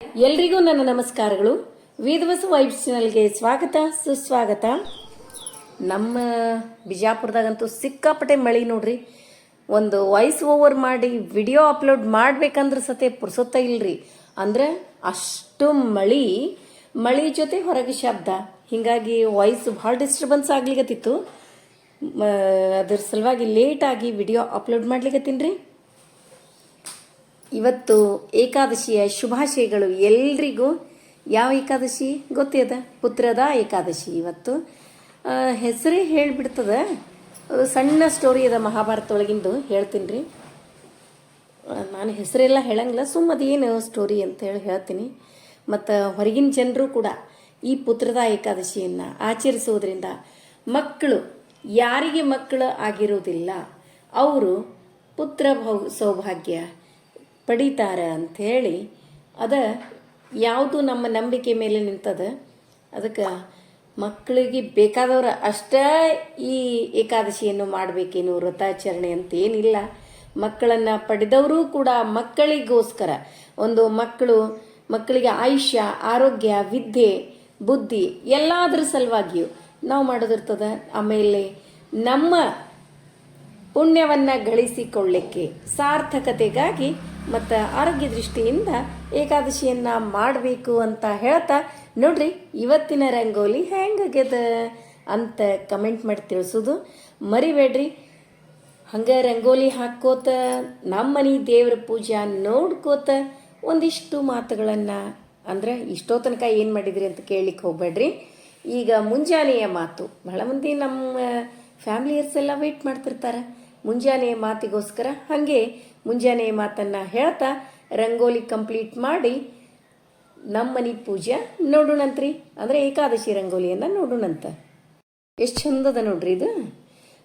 ಎಲ್ರಿಗೂ ನನ್ನ ನಮಸ್ಕಾರಗಳು. ವೇದವಸು ವೈಬ್ಸ್ ಚಾನಲ್ಗೆ ಸ್ವಾಗತ, ಸುಸ್ವಾಗತ. ನಮ್ಮ ಬಿಜಾಪುರದಾಗಂತೂ ಸಿಕ್ಕಾಪಟ್ಟೆ ಮಳಿ ನೋಡ್ರಿ. ಒಂದು ವಾಯ್ಸ್ ಓವರ್ ಮಾಡಿ, ವಿಡಿಯೋ ಅಪ್ಲೋಡ್ ಮಾಡ್ಬೇಕಂದ್ರೆ ಸತೆ ಪುರ್ಸೊತ್ತ ಇಲ್ರಿ. ಅಂದ್ರೆ ಅಷ್ಟು ಮಳಿ ಮಳಿ ಜೊತೆ ಹೊರಗೆ ಶಬ್ದ. ಹಿಂಗಾಗಿ ವಾಯ್ಸ್ ಭಾಳ ಡಿಸ್ಟರ್ಬೆನ್ಸ್ ಆಗ್ಲಿಕತ್ತಿತ್ತು. ಅದ್ರ ಸಲುವಾಗಿ ಲೇಟಾಗಿ ವಿಡಿಯೋ ಅಪ್ಲೋಡ್ ಮಾಡ್ಲಿಕತ್ತೀನಿ ರೀ. ಇವತ್ತು ಏಕಾದಶಿಯ ಶುಭಾಶಯಗಳು ಎಲ್ರಿಗೂ. ಯಾವ ಏಕಾದಶಿ? ಗೊತ್ತಿದ ಪುತ್ರದ ಏಕಾದಶಿ ಇವತ್ತು. ಹೆಸರೇ ಹೇಳಿಬಿಡ್ತದ. ಸಣ್ಣ ಸ್ಟೋರಿ ಅದ ಮಹಾಭಾರತ ಒಳಗಿಂದು ಹೇಳ್ತೀನಿ ರೀ ನಾನು ಹೆಸರೆಲ್ಲ ಹೇಳಂಗಿಲ್ಲ. ಸುಮ್ಮ ಅದೇನು ಸ್ಟೋರಿ ಅಂತ ಹೇಳಿ ಹೇಳ್ತೀನಿ. ಮತ್ತು ಹೊರಗಿನ ಜನರು ಕೂಡ ಈ ಪುತ್ರದ ಏಕಾದಶಿಯನ್ನು ಆಚರಿಸುವುದರಿಂದ ಮಕ್ಕಳು ಯಾರಿಗೆ ಮಕ್ಕಳು ಆಗಿರೋದಿಲ್ಲ ಅವರು ಪುತ್ರ ಸೌಭಾಗ್ಯ ಪಡಿತಾರ ಅಂಥೇಳಿ ಅದ ಯಾವುದು ನಮ್ಮ ನಂಬಿಕೆ ಮೇಲೆ ನಿಂತದ? ಅದಕ್ಕೆ ಮಕ್ಕಳಿಗೆ ಬೇಕಾದವ್ರು ಅಷ್ಟೇ ಈ ಏಕಾದಶಿಯನ್ನು ಮಾಡಬೇಕೇನು ವ್ರತಾಚರಣೆ ಅಂತ ಏನಿಲ್ಲ ಮಕ್ಕಳನ್ನು ಪಡೆದವರು ಕೂಡ ಮಕ್ಕಳಿಗೋಸ್ಕರ ಒಂದು ಮಕ್ಕಳು, ಮಕ್ಕಳಿಗೆ ಆಯುಷ್ಯ, ಆರೋಗ್ಯ, ವಿದ್ಯೆ, ಬುದ್ಧಿ ಎಲ್ಲಾದ್ರ ಸಲುವಾಗಿಯೂ ನಾವು ಮಾಡೋದಿರ್ತದ? ಆಮೇಲೆ ನಮ್ಮ ಪುಣ್ಯವನ್ನು ಗಳಿಸಿಕೊಳ್ಳಿಕ್ಕೆ ಸಾರ್ಥಕತೆಗಾಗಿ ಮತ್ತು ಆರೋಗ್ಯ ದೃಷ್ಟಿಯಿಂದ ಏಕಾದಶಿಯನ್ನ ಮಾಡಬೇಕು ಅಂತ ಹೇಳ್ತಾ ನೋಡ್ರಿ ಇವತ್ತಿನ ರಂಗೋಲಿ ಹೆಂಗಾಗ್ಯದ ಅಂತ ಕಮೆಂಟ್ ಮಾಡಿ ತಿಳಿಸೋದು ಮರಿಬೇಡ್ರಿ. ಹಂಗೆ ರಂಗೋಲಿ ಹಾಕೋತ ನಮ್ಮ ಮನೆ ದೇವ್ರ ಪೂಜಾ ನೋಡ್ಕೋತ ಒಂದಿಷ್ಟು ಮಾತುಗಳನ್ನು ಅಂದ್ರೆ ಇಷ್ಟೋ ತನಕ ಏನು ಮಾಡಿದ್ರಿ ಅಂತ ಕೇಳಲಿಕ್ಕೆ ಹೋಗ್ಬೇಡ್ರಿ. ಈಗ ಮುಂಜಾನೆಯ ಮಾತು ಬಹಳ ಮಂದಿ ನಮ್ಮ ಫ್ಯಾಮಿಲಿಯರ್ಸ್ ಎಲ್ಲ ವೆಯ್ಟ್ ಮಾಡ್ತಿರ್ತಾರೆ. ಮುಂಜಾನೆಯ ಮಾತಿಗೋಸ್ಕರ ಹಾಗೆ ಮುಂಜಾನೆಯ ಮಾತನ್ನು ಹೇಳ್ತಾ ರಂಗೋಲಿ ಕಂಪ್ಲೀಟ್ ಮಾಡಿ ನಮ್ಮ ಪೂಜೆ ನೋಡೋಣಂತ್ರಿ. ಅಂದರೆ ಏಕಾದಶಿ ರಂಗೋಲಿಯನ್ನು ನೋಡೋಣಂತ. ಎಷ್ಟು ಚಂದದ ನೋಡ್ರಿ ಇದು.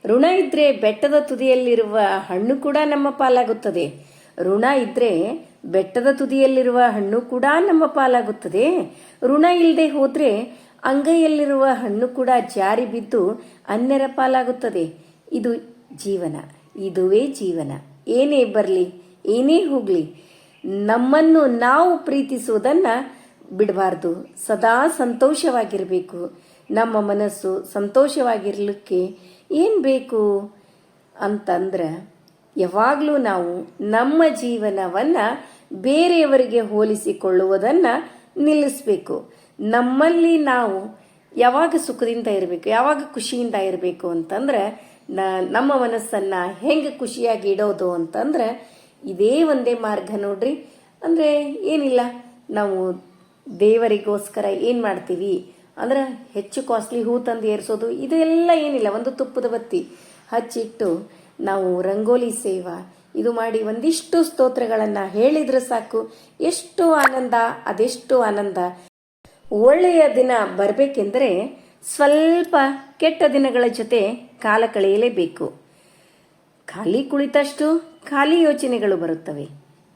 ಋಣ ಇದ್ರೆ ಬೆಟ್ಟದ ತುದಿಯಲ್ಲಿರುವ ಹಣ್ಣು ಕೂಡ ನಮ್ಮ ಪಾಲಾಗುತ್ತದೆ. ಋಣ ಇದ್ರೆ ಬೆಟ್ಟದ ತುದಿಯಲ್ಲಿರುವ ಹಣ್ಣು ಕೂಡ ನಮ್ಮ ಪಾಲಾಗುತ್ತದೆ. ಋಣ ಇಲ್ಲದೆ ಹೋದರೆ ಅಂಗೈಯಲ್ಲಿರುವ ಹಣ್ಣು ಕೂಡ ಜಾರಿ ಬಿದ್ದು ಅನ್ಯರ ಪಾಲಾಗುತ್ತದೆ. ಇದು ಜೀವನ. ಇದುವೇ ಜೀವನ. ಏನೇ ಬರಲಿ, ಏನೇ ಹೋಗಲಿ, ನಮ್ಮನ್ನು ನಾವು ಪ್ರೀತಿಸುವುದನ್ನ ಬಿಡಬಾರ್ದು. ಸದಾ ಸಂತೋಷವಾಗಿರಬೇಕು. ನಮ್ಮ ಮನಸ್ಸು ಸಂತೋಷವಾಗಿರಲಿಕ್ಕೆ ಏನು ಬೇಕು ಅಂತಂದ್ರೆ ಯಾವಾಗಲೂ ನಾವು ನಮ್ಮ ಜೀವನವನ್ನು ಬೇರೆಯವರಿಗೆ ಹೋಲಿಸಿಕೊಳ್ಳುವುದನ್ನು ನಿಲ್ಲಿಸಬೇಕು. ನಮ್ಮಲ್ಲಿ ನಾವು ಯಾವಾಗ ಸುಖದಿಂದ ಇರಬೇಕು, ಯಾವಾಗ ಖುಷಿಯಿಂದ ಇರಬೇಕು ಅಂತಂದ್ರೆ ನಮ್ಮ ಮನಸ್ಸನ್ನು ಹೆಂಗೆ ಖುಷಿಯಾಗಿ ಇಡೋದು ಅಂತಂದ್ರೆ ಇದೇ ಒಂದೇ ಮಾರ್ಗ ನೋಡ್ರಿ. ಅಂದರೆ ಏನಿಲ್ಲ, ನಾವು ದೇವರಿಗೋಸ್ಕರ ಏನು ಮಾಡ್ತೀವಿ? ಅಂದ್ರೆ ಹೆಚ್ಚು ಕಾಸ್ಟ್ಲಿ ಹೂ ತಂದು ಏರಿಸೋದು, ಇದೆಲ್ಲ ಏನಿಲ್ಲ, ಒಂದು ತುಪ್ಪದ ಬತ್ತಿ ಹಚ್ಚಿಟ್ಟು ನಾವು ರಂಗೋಲಿ ಸೇವಾ, ಇದು ಮಾಡಿ ಒಂದಿಷ್ಟು ಸ್ತೋತ್ರಗಳನ್ನು ಹೇಳಿದ್ರೆ ಸಾಕು. ಎಷ್ಟು ಆನಂದ, ಅದೆಷ್ಟು ಆನಂದ. ಒಳ್ಳೆಯ ದಿನ ಬರಬೇಕೆಂದರೆ ಸ್ವಲ್ಪ ಕೆಟ್ಟ ದಿನಗಳ ಜೊತೆ ಕಾಲ ಕಳೆಯಲೇಬೇಕು. ಖಾಲಿ ಕುಳಿತಷ್ಟು ಖಾಲಿ ಯೋಚನೆಗಳು ಬರುತ್ತವೆ.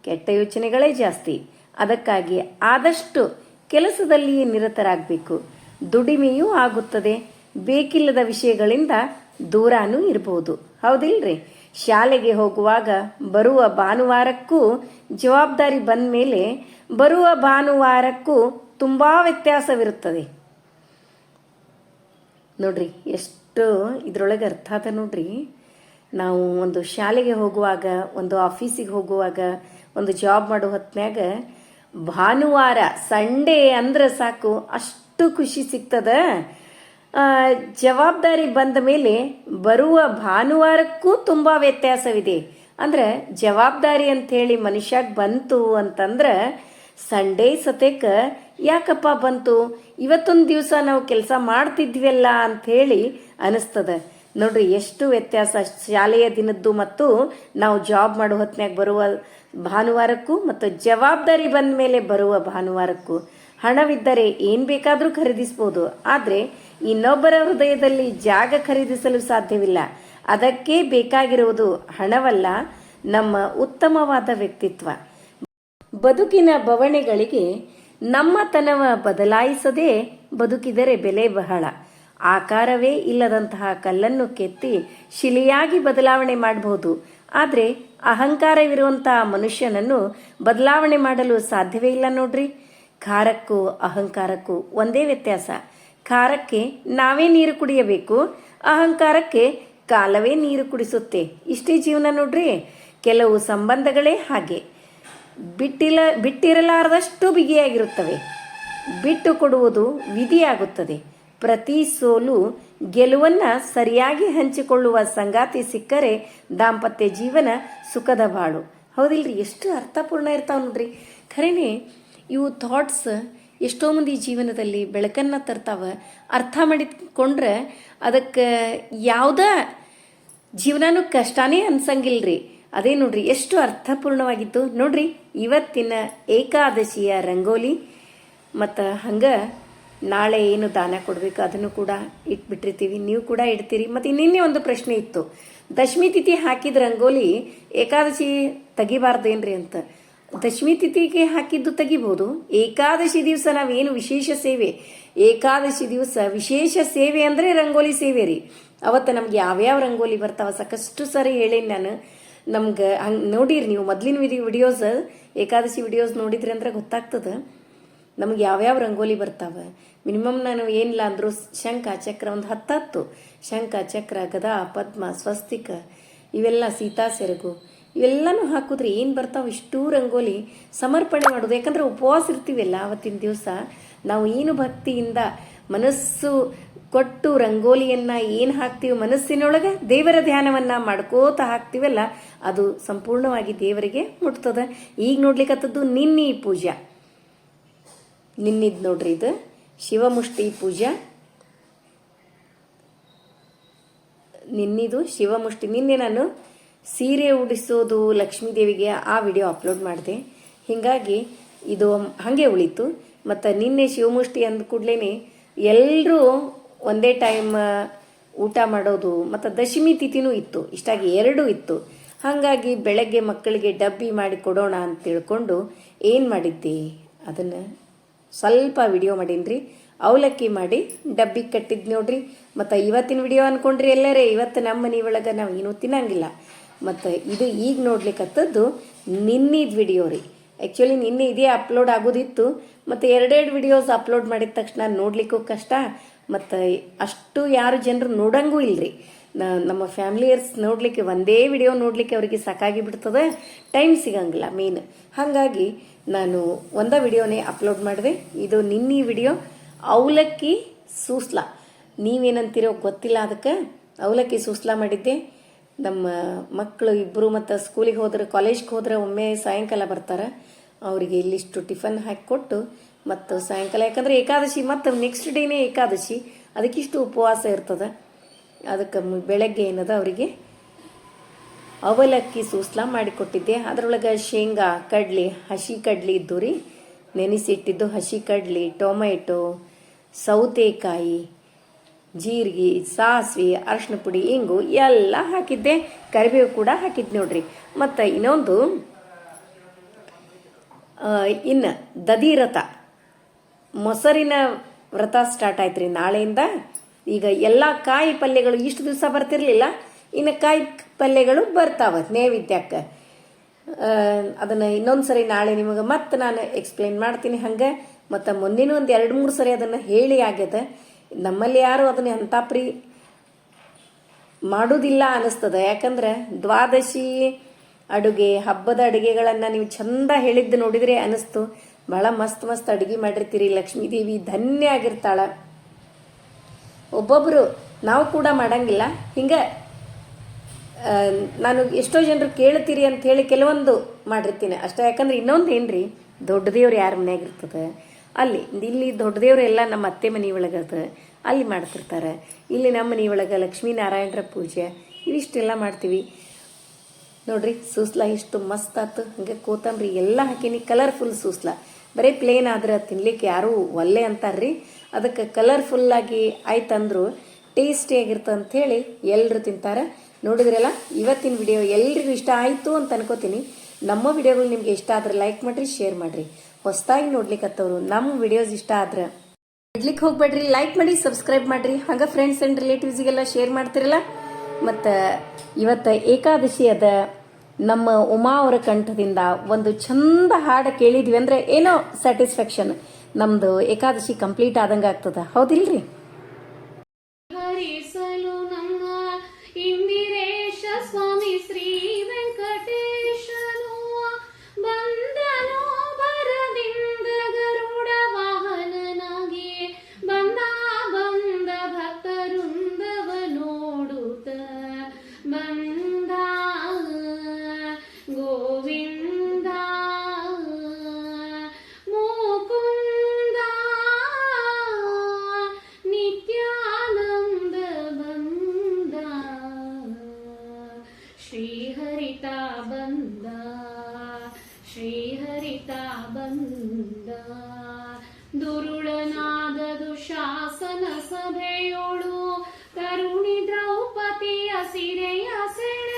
ಕೆಟ್ಟ ಯೋಚನೆಗಳೇ ಜಾಸ್ತಿ. ಅದಕ್ಕಾಗಿ ಆದಷ್ಟು ಕೆಲಸದಲ್ಲಿಯೇ ನಿರತರಾಗಬೇಕು. ದುಡಿಮೆಯೂ ಆಗುತ್ತದೆ. ಬೇಕಿಲ್ಲದ ವಿಷಯಗಳಿಂದ ದೂರಾನೂ ಇರಬಹುದು. ಹೌದಿಲ್ರಿ? ಶಾಲೆಗೆ ಹೋಗುವಾಗ ಬರುವ ಭಾನುವಾರಕ್ಕೂ ಜವಾಬ್ದಾರಿ ಬಂದ ಮೇಲೆ ಬರುವ ಭಾನುವಾರಕ್ಕೂ ತುಂಬಾ ವ್ಯತ್ಯಾಸವಿರುತ್ತದೆ. ನೋಡ್ರಿ, ಎಷ್ಟು ಇದ್ರೊಳಗೆ ಅರ್ಥ ಅದ ನೋಡ್ರಿ, ನಾವು ಒಂದು ಶಾಲೆಗೆ ಹೋಗುವಾಗ, ಒಂದು ಆಫೀಸಿಗೆ ಹೋಗುವಾಗ, ಒಂದು ಜಾಬ್ ಮಾಡೋ ಹೊತ್ನ್ಯಾಗ ಭಾನುವಾರ, ಸಂಡೇ ಅಂದ್ರೆ ಸಾಕು, ಅಷ್ಟು ಖುಷಿ ಸಿಗ್ತದ. ಜವಾಬ್ದಾರಿ ಬಂದ ಮೇಲೆ ಬರುವ ಭಾನುವಾರಕ್ಕೂ ತುಂಬ ವ್ಯತ್ಯಾಸವಿದೆ. ಅಂದ್ರೆ ಜವಾಬ್ದಾರಿ ಅಂತ ಹೇಳಿ ಮನುಷ್ಯಾಗ ಬಂತು ಅಂತಂದ್ರೆ ಸಂಡೇ ಸತೇಕ ಯಾಕಪ್ಪ ಬಂತು? ಇವತ್ತೊಂದು ದಿವಸ ನಾವು ಕೆಲಸ ಮಾಡ್ತಿದ್ವಲ್ಲ ಅಂತ ಹೇಳಿ ಅನಿಸ್ತದ ನೋಡ್ರಿ, ಎಷ್ಟು ವ್ಯತ್ಯಾಸ. ಶಾಲೆಯ ದಿನದ್ದು ಮತ್ತು ನಾವು ಜಾಬ್ ಮಾಡೋ ಹೊತ್ನ್ಯಾಗ ಬರುವ ಭಾನುವಾರಕ್ಕೂ ಮತ್ತು ಜವಾಬ್ದಾರಿ ಬಂದ ಮೇಲೆ ಬರುವ ಭಾನುವಾರಕ್ಕೂ ಹಣವಿದ್ದರೆ ಏನ್ ಬೇಕಾದರೂ ಖರೀದಿಸಬಹುದು ಆದ್ರೆ ಇನ್ನೊಬ್ಬರ ಹೃದಯದಲ್ಲಿ ಜಾಗ ಖರೀದಿಸಲು ಸಾಧ್ಯವಿಲ್ಲ. ಅದಕ್ಕೆ ಬೇಕಾಗಿರುವುದು ಹಣವಲ್ಲ, ನಮ್ಮ ಉತ್ತಮವಾದ ವ್ಯಕ್ತಿತ್ವ. ಬದುಕಿನ ಬವಣೆಗಳಿಗೆ ನಮ್ಮತನವ ಬದಲಾಯಿಸದೆ ಬದುಕಿದರೆ ಬೆಲೆ ಬಹಳ. ಆಕಾರವೇ ಇಲ್ಲದಂತಹ ಕಲ್ಲನ್ನು ಕೆತ್ತಿ ಶಿಲೆಯಾಗಿ ಬದಲಾವಣೆ ಮಾಡಬಹುದು. ಆದರೆ ಅಹಂಕಾರವಿರುವಂತಹ ಮನುಷ್ಯನನ್ನು ಬದಲಾವಣೆ ಮಾಡಲು ಸಾಧ್ಯವೇ ಇಲ್ಲ ನೋಡ್ರಿ. ಖಾರಕ್ಕೂ ಅಹಂಕಾರಕ್ಕೂ ಒಂದೇ ವ್ಯತ್ಯಾಸ. ಖಾರಕ್ಕೆ ನಾವೇ ನೀರು ಕುಡಿಯಬೇಕು, ಅಹಂಕಾರಕ್ಕೆ ಕಾಲವೇ ನೀರು ಕುಡಿಸುತ್ತೆ. ಇಷ್ಟೇ ಜೀವನ ನೋಡ್ರಿ. ಕೆಲವು ಸಂಬಂಧಗಳೇ ಹಾಗೆ. ಬಿಟ್ಟಿಲ್ಲ ಬಿಟ್ಟಿರಲಾರದಷ್ಟು ಬಿಗಿಯಾಗಿರುತ್ತವೆ. ಬಿಟ್ಟು ಕೊಡುವುದು ವಿಧಿಯಾಗುತ್ತದೆ. ಪ್ರತಿ ಸೋಲು ಗೆಲುವನ್ನ ಸರಿಯಾಗಿ ಹಂಚಿಕೊಳ್ಳುವ ಸಂಗಾತಿ ಸಿಕ್ಕರೆ ದಾಂಪತ್ಯ ಜೀವನ ಸುಖದ ಬಾಳು. ಹೌದಿಲ್ರಿ? ಎಷ್ಟು ಅರ್ಥಪೂರ್ಣ ಇರ್ತಾವ ನೋಡ್ರಿ ಖರೇನೆ, ಇವು ಥಾಟ್ಸ್ ಎಷ್ಟೋ ಮಂದಿ ಜೀವನದಲ್ಲಿ ಬೆಳಕನ್ನು ತರ್ತಾವ. ಅರ್ಥ ಮಾಡಿಕೊಂಡ್ರೆ ಅದಕ್ಕೆ ಯಾವುದ ಜೀವನನೂ ಕಷ್ಟನೇ ಅನ್ಸಂಗಿಲ್ರಿ. ಅದೇ ನೋಡ್ರಿ, ಎಷ್ಟು ಅರ್ಥಪೂರ್ಣವಾಗಿತ್ತು. ನೋಡ್ರಿ, ಇವತ್ತಿನ ಏಕಾದಶಿಯ ರಂಗೋಲಿ ಮತ್ತು ಹಂಗೆ ನಾಳೆ ಏನು ದಾನ ಕೊಡಬೇಕು ಅದನ್ನು ಕೂಡ ಇಟ್ಬಿಟ್ಟಿರ್ತೀವಿ. ನೀವು ಕೂಡ ಇಡ್ತೀರಿ. ಮತ್ತು ನಿನ್ನೆ ಒಂದು ಪ್ರಶ್ನೆ ಇತ್ತು. ದಶಮಿ ತಿಥಿ ಹಾಕಿದ ರಂಗೋಲಿ ಏಕಾದಶಿ ತೆಗಿಬಾರ್ದೇನ್ರಿ ಅಂತ. ದಶಮಿ ತಿಥಿಗೆ ಹಾಕಿದ್ದು ತೆಗಿಬೋದು. ಏಕಾದಶಿ ದಿವಸ ನಾವೇನು ವಿಶೇಷ ಸೇವೆ? ಏಕಾದಶಿ ದಿವಸ ವಿಶೇಷ ಸೇವೆ ಅಂದರೆ ರಂಗೋಲಿ ಸೇವೆ ರೀ. ಅವತ್ತು ನಮ್ಗೆ ಯಾವ್ಯಾವ ರಂಗೋಲಿ ಬರ್ತಾವ ಸಾಕಷ್ಟು ಸರಿ ಹೇಳೇನಿ ನಾನು. ನಮ್ಗೆ ಹಂಗೆ ನೋಡಿರಿ ನೀವು ಮೊದಲಿನ ವಿಧಿ ವಿಡಿಯೋಸ್ ಏಕಾದಶಿ ವಿಡಿಯೋಸ್ ನೋಡಿದ್ರಿ ಅಂದ್ರೆ ಗೊತ್ತಾಗ್ತದೆ. ನಮ್ಗೆ ಯಾವ್ಯಾವ ರಂಗೋಲಿ ಬರ್ತಾವೆ? ಮಿನಿಮಮ್ ನಾನು ಏನಿಲ್ಲ ಅಂದರೂ ಶಂಖ, ಚಕ್ರ, ಒಂದು ಹತ್ತತ್ತು. ಶಂಖ, ಚಕ್ರ, ಗದಾ, ಪದ್ಮ, ಸ್ವಸ್ತಿಕ, ಇವೆಲ್ಲ ಸೀತಾ, ಸೆರಗು. ಇವೆಲ್ಲನೂ ಹಾಕಿದ್ರೆ ಏನು ಬರ್ತಾವೆ? ಇಷ್ಟೂ ರಂಗೋಲಿ ಸಮರ್ಪಣೆ ಮಾಡೋದು. ಯಾಕಂದ್ರೆ ಉಪವಾಸ ಇರ್ತೀವಲ್ಲ ಅವತ್ತಿನ ದಿವಸ, ನಾವು ಏನು ಭಕ್ತಿಯಿಂದ ಮನಸ್ಸು ಕೊಟ್ಟು ರಂಗೋಲಿಯನ್ನ ಏನು ಹಾಕ್ತೀವಿ? ಮನಸ್ಸಿನೊಳಗೆ ದೇವರ ಧ್ಯಾನವನ್ನ ಮಾಡ್ಕೋತ ಹಾಕ್ತೀವಲ್ಲ, ಅದು ಸಂಪೂರ್ಣವಾಗಿ ದೇವರಿಗೆ ಮುಟ್ತದ. ಈಗ ನೋಡ್ಲಿಕ್ಕತ್ತದ್ದು ನಿನ್ನೆ ಪೂಜಾ. ನಿನ್ನಿದ್ ನೋಡ್ರಿ ಇದು. ಶಿವಮುಷ್ಟಿ ಪೂಜಾ. ನಿನ್ನಿದು ಶಿವಮುಷ್ಟಿ. ನಿನ್ನೆ ನಾನು ಸೀರೆ ಉಡಿಸೋದು ಲಕ್ಷ್ಮೀ ದೇವಿಗೆ ಆ ವಿಡಿಯೋ ಅಪ್ಲೋಡ್ ಮಾಡಿದೆ. ಹೀಗಾಗಿ ಇದು ಹಾಗೆ ಉಳಿತು. ಮತ್ತು ನಿನ್ನೆ ಶಿವಮುಷ್ಟಿ ಅಂದ ಕೂಡಲೇ ಎಲ್ಲರೂ ಒಂದೇ ಟೈಮ್ ಊಟ ಮಾಡೋದು, ಮತ್ತು ದಶಮಿ ತಿಥಿನೂ ಇತ್ತು. ಇಷ್ಟಾಗಿ ಎರಡೂ ಇತ್ತು. ಹಾಗಾಗಿ ಬೆಳಗ್ಗೆ ಮಕ್ಕಳಿಗೆ ಡಬ್ಬಿ ಮಾಡಿ ಕೊಡೋಣ ಅಂತ ತಿಳ್ಕೊಂಡು ಏನು ಮಾಡಿದ್ದೆ? ಅದನ್ನು ಸ್ವಲ್ಪ ವಿಡಿಯೋ ಮಾಡೀನಿ ಅವಲಕ್ಕಿ ಮಾಡಿ ಡಬ್ಬಿಗೆ ಕಟ್ಟಿದ್ ನೋಡ್ರಿ. ಮತ್ತು ಇವತ್ತಿನ ವಿಡಿಯೋ ಅನ್ಕೊಂಡ್ರಿ ಎಲ್ಲರೇ, ಇವತ್ತು ನಮ್ಮ ಮನೆ ಒಳಗೆ ನಾವು ಏನೂ ತಿನ್ನಂಗಿಲ್ಲ. ಮತ್ತು ಇದು ಈಗ ನೋಡ್ಲಿಕ್ಕತ್ತದ್ದು ನಿನ್ನಿದ ವಿಡಿಯೋ ರೀ. ಆ್ಯಕ್ಚುಲಿ ನಿನ್ನೆ ಇದೇ ಅಪ್ಲೋಡ್ ಆಗೋದಿತ್ತು. ಮತ್ತು ಎರಡೆರಡು ವಿಡಿಯೋಸ್ ಅಪ್ಲೋಡ್ ಮಾಡಿದ ತಕ್ಷಣ ನೋಡಲಿಕ್ಕೂ ಕಷ್ಟ. ಮತ್ತು ಅಷ್ಟು ಯಾರು ಜನರು ನೋಡಂಗೂ ಇಲ್ಲರಿ ನಮ್ಮ ಫ್ಯಾಮಿಲಿಯರ್ಸ್ ನೋಡಲಿಕ್ಕೆ ಒಂದೇ ವಿಡಿಯೋ ನೋಡಲಿಕ್ಕೆ ಅವರಿಗೆ ಸಾಕಾಗಿ ಬಿಡ್ತದೆ. ಟೈಮ್ ಸಿಗಂಗಿಲ್ಲ ಮೇನ್ ಹಾಗಾಗಿ ನಾನು ಒಂದ ವಿಡಿಯೋನೇ ಅಪ್ಲೋಡ್ ಮಾಡಿದೆ. ಇದು ನಿನ್ನೆ ವಿಡಿಯೋ ಅವಲಕ್ಕಿ ಸೂಸ್ಲ. ನೀವೇನಂತೀರೋ ಗೊತ್ತಿಲ್ಲ ಅದಕ್ಕೆ ಅವಲಕ್ಕಿ ಸೂಸ್ಲ ಮಾಡಿದ್ದೆ. ನಮ್ಮ ಮಕ್ಕಳು ಇಬ್ಬರು ಮತ್ತು ಸ್ಕೂಲಿಗೆ ಹೋದ್ರೆ ಕಾಲೇಜ್ಗೆ ಹೋದ್ರೆ ಒಮ್ಮೆ ಸಾಯಂಕಾಲ ಬರ್ತಾರೆ. ಅವರಿಗೆ ಇಲ್ಲಿಷ್ಟು ಟಿಫನ್ ಹಾಕಿಕೊಟ್ಟು ಮತ್ತು ಸಾಯಂಕಾಲ, ಯಾಕಂದರೆ ಏಕಾದಶಿ ಮತ್ತು ನೆಕ್ಸ್ಟ್ ಡೇನೇ ಏಕಾದಶಿ. ಅದಕ್ಕಿಷ್ಟು ಉಪವಾಸ ಇರ್ತದೆ. ಅದಕ್ಕೆ ಬೆಳಗ್ಗೆ ಏನದ ಅವರಿಗೆ? ಅವಲಕ್ಕಿ ಸೂಸ್ಲಾ ಮಾಡಿಕೊಟ್ಟಿದ್ದೆ. ಅದರೊಳಗೆ ಶೇಂಗಾ, ಕಡ್ಲಿ, ಹಸಿ ಕಡ್ಲಿ ಇದ್ದು ರೀ. ನೆನೆಸಿಟ್ಟಿದ್ದು ಹಸಿ ಕಡ್ಲಿ, ಟೊಮೆಟೊ, ಸೌತೆಕಾಯಿ, ಜೀರಿಗೆ, ಸಾಸಿವೆ ಅರಶಿನ ಪುಡಿ, ಇಂಗು ಎಲ್ಲ ಹಾಕಿದ್ದೆ. ಕರಿಬೇವು ಕೂಡ ಹಾಕಿದ್ದು ನೋಡ್ರಿ. ಮತ್ತು ಇನ್ನೊಂದು ಇನ್ನು ದಧಿರಥ ಮೊಸರಿನ ವ್ರತ ಸ್ಟಾರ್ಟ್ ಆಯ್ತು ರೀ ನಾಳೆಯಿಂದ. ಈಗ ಎಲ್ಲ ಕಾಯಿ ಪಲ್ಯಗಳು ಇಷ್ಟು ದಿವಸ ಬರ್ತಿರಲಿಲ್ಲ. ಇನ್ನು ಕಾಯಿ ಪಲ್ಯಗಳು ಬರ್ತಾವೆ ನೈವೇದ್ಯಕ್ಕೆ. ಅದನ್ನು ಇನ್ನೊಂದು ಸರಿ ನಾಳೆ ನಿಮಗೆ ಮತ್ತೆ ನಾನು ಎಕ್ಸ್ಪ್ಲೇನ್ ಮಾಡ್ತೀನಿ ಹಂಗೆ. ಮತ್ತು ಮುಂದಿನ ಒಂದು ಎರಡು, ಮೂರು ಸರಿ ಅದನ್ನು ಹೇಳಿ ಆಗ್ಯದ. ನಮ್ಮಲ್ಲಿ ಯಾರು ಅದನ್ನ ಅಂಥ ಮಾಡೋದಿಲ್ಲ ಅನಿಸ್ತದ. ಯಾಕಂದ್ರೆ ದ್ವಾದಶಿ ಅಡುಗೆ, ಹಬ್ಬದ ಅಡುಗೆಗಳನ್ನು ನೀವು ಚಂದ ಹೇಳಿದ್ದು ನೋಡಿದ್ರೆ ಅನಿಸ್ತು. ಬಹಳ ಮಸ್ತ್ ಮಸ್ತ್ ಅಡುಗೆ ಮಾಡಿರ್ತೀರಿ. ಲಕ್ಷ್ಮೀದೇವಿ ಧನ್ಯ ಆಗಿರ್ತಾಳ. ಒಬ್ಬೊಬ್ಬರು ನಾವು ಕೂಡ ಮಾಡಂಗಿಲ್ಲ. ಹಿಂಗೆ ನಾನು ಎಷ್ಟೋ ಜನರು ಕೇಳ್ತೀರಿ ಅಂತ ಹೇಳಿ ಕೆಲವೊಂದು ಮಾಡಿರ್ತೀನಿ. ಅಷ್ಟೇ, ಯಾಕಂದ್ರೆ ಇನ್ನೊಂದು ಏನ್ರಿ, ದೊಡ್ಡ ದೇವ್ರು ಯಾರ ಮನ್ಯಾಗ ಇರ್ತದೆ? ಅಲ್ಲಿ, ಇಲ್ಲಿ ದೊಡ್ಡ ದೇವರೆಲ್ಲ ನಮ್ಮ ಅತ್ತೆ ಮನೆ ಒಳಗದ ಅಲ್ಲಿ ಮಾಡ್ತಿರ್ತಾರೆ. ಇಲ್ಲಿ ನಮ್ಮ ಮನೆ ಒಳಗೆ ಲಕ್ಷ್ಮೀನಾರಾಯಣರ ಪೂಜೆ ಇವಿಷ್ಟೆಲ್ಲ ಮಾಡ್ತೀವಿ. ನೋಡ್ರಿ, ಸೂಸ್ಲ ಇಷ್ಟು ಮಸ್ತ್ ಆತು. ಹಂಗೆ ಕೋತಂಬರಿ, ಎಲ್ಲ ಹಾಕಿನಿ. ಕಲರ್ಫುಲ್ ಸೂಸ್ಲ. ಬರೀ ಪ್ಲೇನ್ ಆದ್ರೆ ತಿನ್ಲಿಕ್ಕೆ ಯಾರೂ ಒಲ್ಲೆ ಅಂತಾರ್ರಿ. ಅದಕ್ಕೆ ಕಲರ್ಫುಲ್ಲಾಗಿ ಆಯ್ತಂದ್ರು ಅಂತ ಹೇಳಿ ಎಲ್ಲರೂ ತಿಂತಾರೆ. ನೋಡಿದ್ರಲ್ಲ, ಇವತ್ತಿನ ವಿಡಿಯೋ ಎಲ್ರಿಗೂ ಇಷ್ಟ ಆಯಿತು ಅಂತ ಅನ್ಕೋತೀನಿ. ನಮ್ಮ ವಿಡಿಯೋಗಳು ನಿಮ್ಗೆ ಇಷ್ಟ ಆದ್ರೆ ಲೈಕ್ ಮಾಡಿರಿ ಶೇರ್ ಮಾಡಿರಿ. ಹೊಸದಾಗಿ ನೋಡ್ಲಿಕ್ಕತ್ತವರು ನಮ್ಮ ವಿಡಿಯೋಸ್ ಇಷ್ಟ ಆದ್ರೆ. ಇಡ್ಲಿಕ್ಕೆ ಹೋಗ್ಬೇಡ್ರಿ ಲೈಕ್ ಮಾಡಿ ಸಬ್ಸ್ಕ್ರೈಬ್ ಮಾಡಿರಿ. ಹಾಗೆ ಫ್ರೆಂಡ್ಸ್ ಆ್ಯಂಡ್ ರಿಲೇಟಿವ್ಸಿಗೆಲ್ಲ ಶೇರ್ ಮಾಡ್ತಿರಲ್ಲ. ಮತ್ತು ಇವತ್ತು ಏಕಾದಶಿ ಅದ ನಮ್ಮ ಉಮಾ ಅವರ ಕಂಠದಿಂದ ಒಂದು ಚಂದ ಹಾಡು ಕೇಳಿದ್ವಿ ಅಂದ್ರೆ ಏನೋ ಸ್ಯಾಟಿಸ್ಫ್ಯಾಕ್ಷನ್ ನಮ್ಮದು ಏಕಾದಶಿ ಕಂಪ್ಲೀಟ್ ಆದಂಗೆ ಆಗ್ತದ ಹೌದಿಲ್ರಿ? ಹಸಿರೆಯ ಸೆಳೆ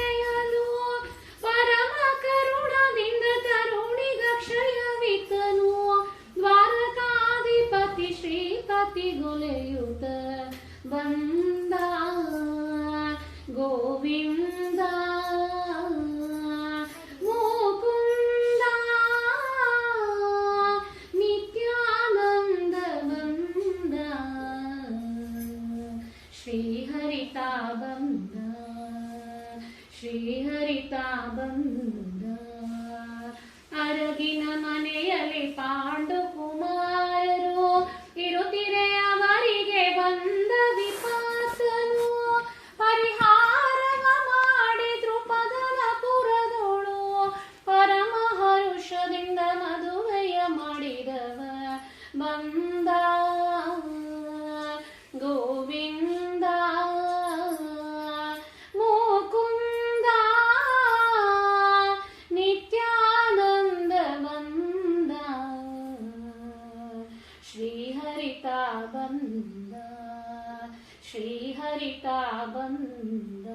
ಪಿತಾ ಬಂದ.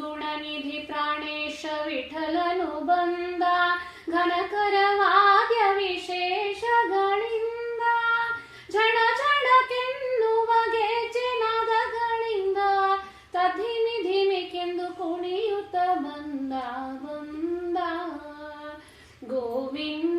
ಗುಣನಿಧಿ ಪ್ರಾಣೇಶ ವಿಠಲನು ಬಂದ. ಘನಕರವಾದ್ಯ ವಿಶೇಷಗಳಿಂದ. ಝಣ ಝಣ ಕೆನ್ನುವ ಗೆಜ್ಜೆನಾದಗಳಿಂದ ತಧಿಮಿ ಧಿಮಿಕೆಂದು ಕುಣಿಯುತ್ತ ಬಂದ ಬಂದ. ಗೋವಿಂದ